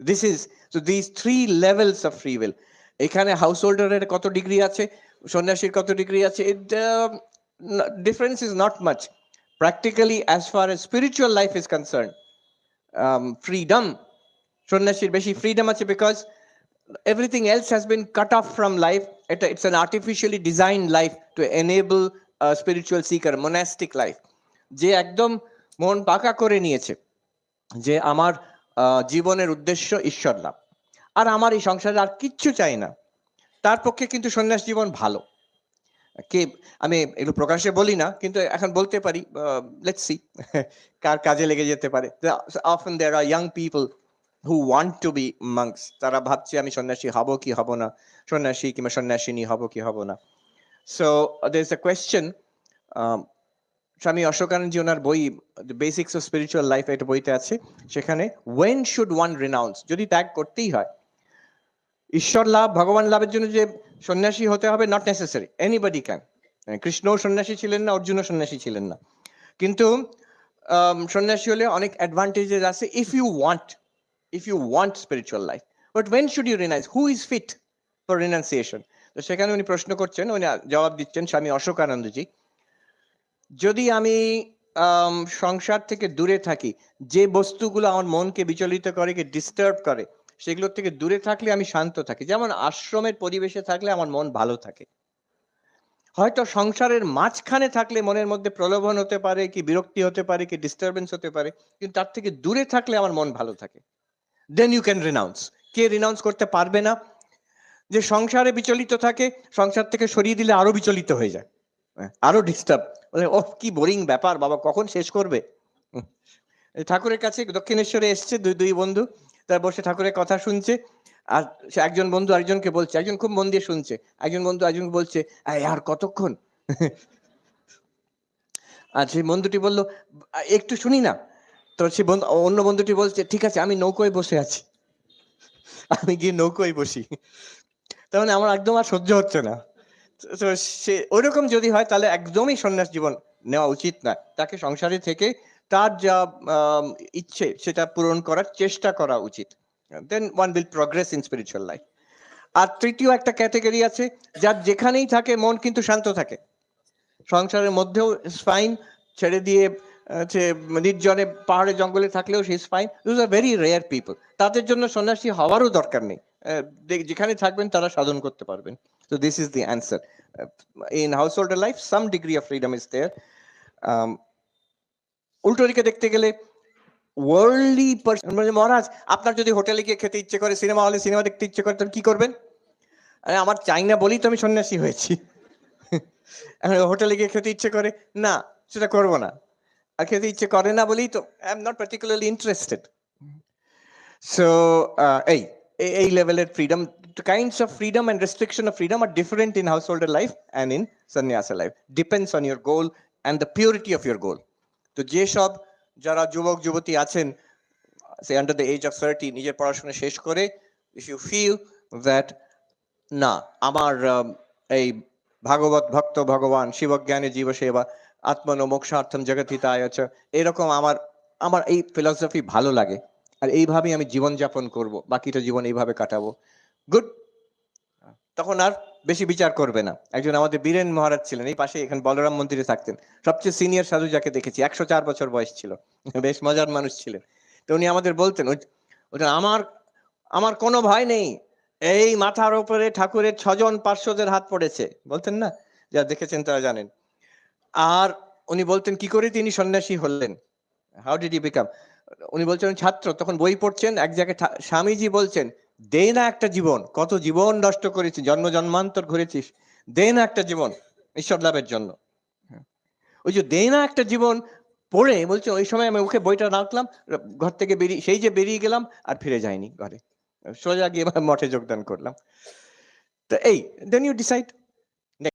This is so this three levels of free will এখানে house হোল্ডারের কত degree আছে সন্ন্যাসীর কত ডিগ্রি আছে it difference is not much practically as far as spiritual life is concern freedom সন্ন্যাসীর বেশি ফ্রিডম আছে because everything else has been cut off from life. It, it's an artificially designed life to enable a spiritual seeker, monastic life. যে একদম মন পাকা করে নিয়েছে যে আমার আহ, জীবনের উদ্দেশ্য ঈশ্বর লাভ। আর আমার এই সংসারে আর কিচ্ছু চাই না। তার পক্ষে কিন্তু সন্ন্যাস জীবন ভালো। কে, আমি এগুলো প্রকাশ্যে বলি না, কিন্তু এখন বলতে পারি লেটস সি কার কাজে লেগে যেতে পারে। Often there are young people who want to be monks তারা ভাবছে, আমি সন্ন্যাসী হব কি হব না? সন্ন্যাসী কিংবা সন্ন্যাসিনী হব কি হব না? So there is a question স্বামী অশোকানন্দজি, ওনার বই বেসিক্স অফ স্পিরিচুয়াল লাইফ একটা বইতে আছে। সেখানে ওয়েন শুড ওয়ান রিনাউন্স যদি ত্যাগ করতেই হয়, ঈশ্বর লাভ, ভগবান লাভের জন্য যে সন্ন্যাসী হতে হবে নট নেসেসারি এনিবডি ক্যান কৃষ্ণও সন্ন্যাসী ছিলেন না, অর্জুনও সন্ন্যাসী ছিলেন না। কিন্তু সন্ন্যাসী হলে অনেক অ্যাডভান্টেজেস আছে if you want if you want spiritual life but when should you realize who is fit for renunciation? তো সেখানে উনি প্রশ্ন করছেন, উনি জবাব দিচ্ছেন স্বামী অশোকানন্দজি। যদি আমি সংসার থেকে দূরে থাকি, যে বস্তুগুলো আমার মনকে বিচলিত করে, কে ডিস্টার্ব করে, সেগুলোর থেকে দূরে থাকলে আমি শান্ত থাকি। যেমন আশ্রমের পরিবেশে থাকলে আমার মন ভালো থাকে। হয়তো সংসারের মাঝখানে থাকলে মনের মধ্যে প্রলোভন হতে পারে, কি বিরক্তি হতে পারে, কি ডিস্টারবেন্স হতে পারে, কিন্তু তার থেকে দূরে থাকলে আমার মন ভালো থাকে। দেন ইউ ক্যান রিনাউন্স কে রিনাউন্স করতে পারবে না? যে সংসারে বিচলিত থাকে, সংসার থেকে সরিয়ে দিলে আরও বিচলিত হয়ে যায়। আরও ডিস্টার্ব ও কি বোরিং ব্যাপার বাবা কখন শেষ করবে? ঠাকুরের কাছে দক্ষিণেশ্বরে এসছে দুই দুই বন্ধু তার বসে ঠাকুরের কথা শুনছে আর সে একজন বন্ধু আরেকজনকে বলছে একজন খুব মন দিয়ে শুনছে একজন বন্ধু একজনকে বলছে "এই, আর কতক্ষণ? আর সেই বন্ধুটি বলল একটু শুনি না। তো সে বন্ধু অন্য বন্ধুটি বলছে ঠিক আছে আমি নৌকোয় বসে আছি। আমি গিয়ে নৌকোয় বসি। তার মানে আমার একদম আর সহ্য হচ্ছে না। তো সে ওইরকম যদি হয়, তাহলে একদমই সন্ন্যাস জীবন নেওয়া উচিত না তাকে সংসারে থেকে তার যা ইচ্ছে, সেটা পূরণ করার চেষ্টা করা উচিত। Then one will progress in spiritual life আর তৃতীয় একটা ক্যাটাগরি আছে, যার যেখানেই থাকে, মন কিন্তু শান্ত থাকে। সংসারের মধ্যেও ফাইন ছেড়ে দিয়ে যে নির্জনে পাহাড়ে, জঙ্গলে থাকলেও সে fine those are very rare people তাদের জন্য সন্ন্যাসী হওয়ারও দরকার নেই। যেখানে থাকবেন, তারা সাধন করতে পারবেন। তো this is the answer in householder life some degree of freedom is there উল্টো দিকে দেখতে গেলে ওয়ার্ল্ডলি মানে মহারাজ, আপনার যদি হোটেলে গিয়ে খেতে ইচ্ছে করে সিনেমা হলে সিনেমা দেখতে ইচ্ছে করে তখন কি করবেন? আরে, আমার চাই না বলেই তো আমি সন্ন্যাসী হয়েছি। হোটেলে গিয়ে খেতে ইচ্ছে করে, না, সেটা করব না। আর খেতে ইচ্ছে করে না বলেই তো I am not particularly interested so এই- এই লেভেলের freedom of freedom and restriction of freedom are different in householder life and in sannyasa life depends on your goal and the purity of your goal তো যেসব যারা যুবক, যুবতী আছেন সে under the age of thirty নিজের পড়াশোনা শেষ করে ইফ ইউ ফিল দ্যাট না, আমার এই ভাগবত ভক্ত, ভগবান, শিবজ্ঞানে জীব সেবা আত্মনো, মোক্ষার্থম জগতিতায় আচ্ছা এরকম আমার আমার এই ফিলসফি ভালো লাগে। আর এইভাবেই আমি জীবন যাপন করব, বাকিটা জীবন এইভাবে কাটাবো। গুড তখন আর বেশি বিচার করবে না। একজন আমাদের বীরেন মহারাজ ছিলেন, এই পাশে এখানে বলরাম মন্দিরে থাকতেন। সবচেয়ে সিনিয়র সাধু যাকে দেখেছি, একশো চার বছর বয়স ছিল, বেশ মজার মানুষ ছিলেন। তো উনি আমাদের বলতেন ওটা আমার আমার কোনো ভয় নেই, এই মাথার উপরে ঠাকুরের ছজন পার্শ্বদের হাত পড়েছে। বলতেন না? যা দেখেছেন তারা জানেন। আর উনি বলতেন, কি করে তিনি সন্ন্যাসী হলেন? হাউ ডিড ই বিকাম উনি বলছেন ছাত্র, তখন বই পড়ছেন, এক জায়গায় স্বামীজি বলছেন দে না একটা জীবন। কত জীবন নষ্ট করেছিস জন্ম জন্মান্তর ঘুরেছিস দে না একটা জীবন ঈশ্বর লাভের জন্য। ওই যে দে না একটা জীবন পড়ে, বলছে ওই সময় আমি ওকে বইটা রাখলাম, ঘর থেকে বেরিয়ে, সেই যে বেরিয়ে গেলাম আর ফিরে যাইনি ঘরে। সোজা গিয়ে মঠে যোগদান করলাম। তো এই দেন ইউ ডিসাইড